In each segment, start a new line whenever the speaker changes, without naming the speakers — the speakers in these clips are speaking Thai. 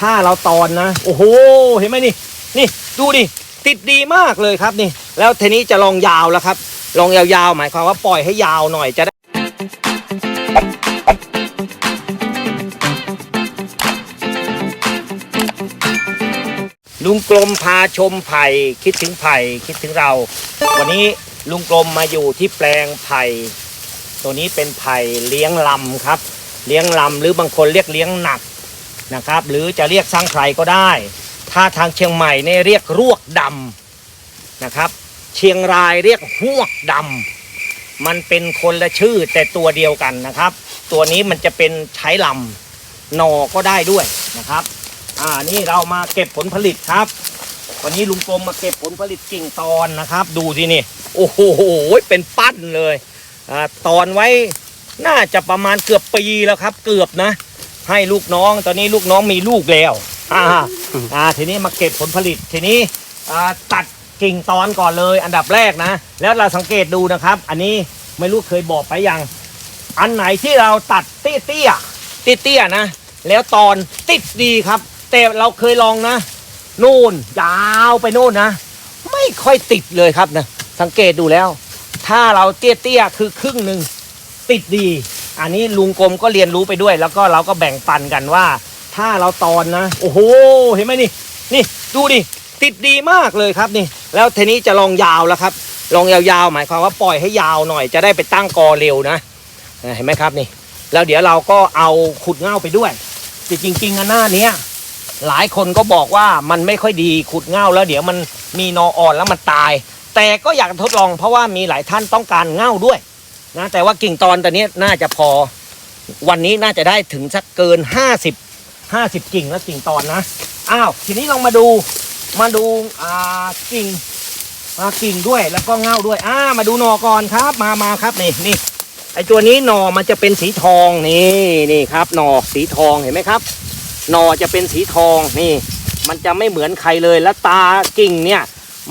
ถ้าเราตอนนะ โอ้โห เห็นไหมนี่ นี่ดูดิ ติดดีมากเลยครับนี่ แล้วทีนี้จะลองยาวแล้วครับ ลองยาวๆ หมายความว่าปล่อยให้ยาวหน่อยจะได้ลุงกลมพาชมไผ่คิดถึงไผ่คิดถึงเรา วันนี้ลุงกลมมาอยู่ที่แปลงไผ่ตัวนี้เป็นไผ่เลี้ยงลำครับ เลี้ยงลำหรือบางคนเรียกเลี้ยงหนัก นะครับ หรือจะเรียกสร้างไพรก็ได้ ถ้าทางเชียงใหม่เนี่ยเรียกรวกดำนะครับ เชียงรายเรียกหวกดำมันเป็นคนละชื่อแต่ตัวเดียวกันนะครับ ตัวนี้มันจะเป็นใช้ลำหนอก็ได้ด้วยนะครับอ่านี่เรามาเก็บผลผลิตครับวันนี้ลุงกรมมาเก็บผลผลิตกิ่งตอนนะครับ ดูสินี่ โอ้โหเป็นปั้นเลยอ่าตอนไว้น่าจะประมาณเกือบปีแล้วครับ เกือบนะ ให้ลูกน้อง ตอนนี้ลูกน้องมีลูกแล้วอ่าอ่าทีนี้มาเก็บผลผลิตทีนี้อ่าตัดกิ่งตอนก่อนเลย อันดับแรกนะ แล้วเราสังเกตดูนะครับ อันนี้ไม่รู้เคยบอกไปยัง อันไหนที่เราตัดเตี้ยเตี้ยๆเตี้ยนะ แล้วตอนติดดีครับ แต่เราเคยลองนะนู่นยาวไปนู่นนะ ไม่ค่อยติดเลยครับนะสังเกตดูแล้ว ถ้าเราเตี้ยๆคือครึ่งหนึ่งติดดี อันนี้ลุงกรมก็เรียนรู้ไปด้วย แล้วก็เราก็แบ่งปันกันว่า ถ้าเราตอนนะ โอ้โห เห็นไหมนี่ นี่ดูดิติดดีมากเลยครับนี่ แล้วทีนี้จะลองยาวแล้วครับ ลองยาวๆ หมายความว่าปล่อยให้ยาวหน่อยจะได้ไปตั้งกอเร็วนะเห็นไหมครับนี่ แล้วเดี๋ยวเราก็เอาขุดเง่าไปด้วยแต่จริงๆอันหน้าเนี้ยหลายคนก็บอกว่ามันไม่ค่อยดีขุดเง่าแล้วเดี๋ยวมันมีนออ่อนแล้วมันตาย แต่ก็อยากทดลองเพราะว่ามีหลายท่านต้องการเง่าด้วย นะแต่ว่ากิ่งตอนตอนนี้น่าจะพอ วันนี้น่าจะได้ถึงสักเกิน50 50กิ่งแล้วกิ่งตอนนะอ้าวทีนี้ลองมาดูมาดูอ่ากิ่งมากิ่งด้วยแล้วก็เง่าด้วย อ่า มาดูหนอก่อนครับ มามาครับนี่นี่ไอตัวนี้หนอมันจะเป็นสีทองนี่นี่ครับหนอสีทองเห็นไหมครับ หน่อจะเป็นสีทองนี่ มันจะไม่เหมือนใครเลยแล้วตากิ่งเนี่ย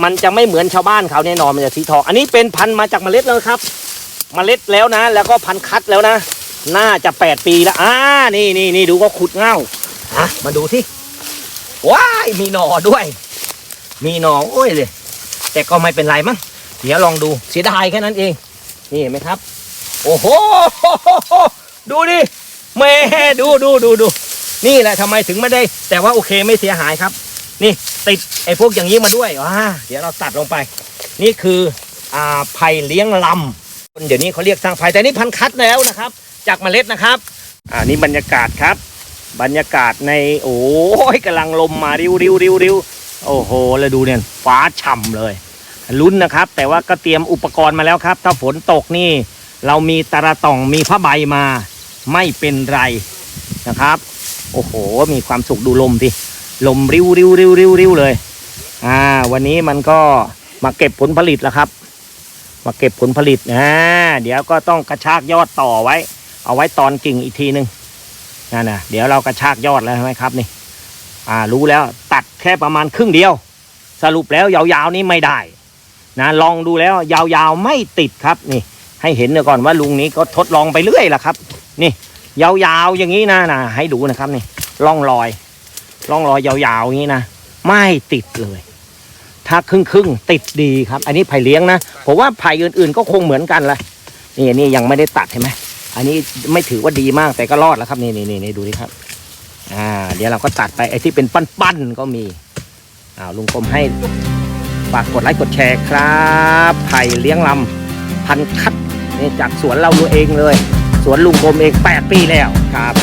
มันจะไม่เหมือนชาวบ้านเขาแน่นอนมันจะสีทอง อันนี้เป็นพันธุ์มาจากเมล็ดแล้วครับ เมล็ดแล้วนะ แล้วก็พันคัดแล้วนะ น่าจะแปดปีแล้วอ่านี่นี่นี่ดูก็ขุดเง่าอะมาดูที่ว้ายมีหน่อด้วย มีหน่อโอ้ยเลย แต่ก็ไม่เป็นไรมั้งเดี๋ยวลองดูเสียดายแค่นั้นเอง นี่เห็นไหมครับ โอ้โหดูดิแม่ดูดูดูดูนี่แหละทำไมถึงไม่ได้ แต่ว่าโอเคไม่เสียหายครับ นี่ติดไอ้พวกอย่างนี้มาด้วยว้าเดี๋ยวเราตัดลงไป นี่คืออ่าไผ่เลี้ยงลำ เดี๋ยวนี้เขาเรียกสร้างไผ่แต่นี่พันคัดแล้วนะครับ จากเมล็ดนะครับ อ่านี่บรรยากาศครับ บรรยากาศในโอ้ยกำลังลมมาริ้วริ้วริ้วริ้วโอ้โหแล้วดูเนี่ยฟ้าฉ่ำเลยลุ้นนะครับ แต่ว่าก็เตรียมอุปกรณ์มาแล้วครับ ถ้าฝนตกนี่ เรามีตะระต่องมีผ้าใบมา ไม่เป็นไรนะครับ โอ้โห มีความสุขดูลมสิลมริ้วริ้วริ้วริ้วริ้วเลย อ่า วันนี้มันก็มาเก็บผลผลิตแล้วครับ มาเก็บผลผลิตอ่าเดี๋ยวก็ต้องกระชากยอดต่อไว้ เอาไว้ตอนกิ่งอีกทีหนึ่งนั่นนะเดี๋ยวเรากระชากยอดแล้วใช่ไหมครับนี่อ่ารู้แล้วตัดแค่ประมาณครึ่งเดียว สรุปแล้วยาวๆนี้ไม่ได้นะลองดูแล้วยาวๆไม่ติดครับนี่ ให้เห็นเดี๋ยวก่อนว่าลุงนี้ก็ทดลองไปเรื่อยล่ะครับ นี่ ยาวๆอย่างนี้นะนะให้ดูนะครับนี่ร่องรอยร่องรอยยาวๆอย่างนี้นะไม่ติดเลย ถ้าครึ่งครึ่งติดดีครับ อันนี้ไผ่เลี้ยงนะผมว่าไผ่อื่นๆก็คงเหมือนกันแหละนี่นี่ยังไม่ได้ตัดใช่ไหมอันนี้ไม่ถือว่าดีมากแต่ก็รอดแล้วครับนี่นี่นี่นี่ดูดิครับ อ่า เดี๋ยวเราก็ตัดไปไอ้ที่เป็นปั้นๆก็มีอ้าวลุงกรมให้ฝากกดไลค์กดแชร์ครับไผ่เลี้ยงลำพันธุ์คัดนี่จากสวนเราเองเลย สวนลุงกรมเอง 8 ปีแล้วครับ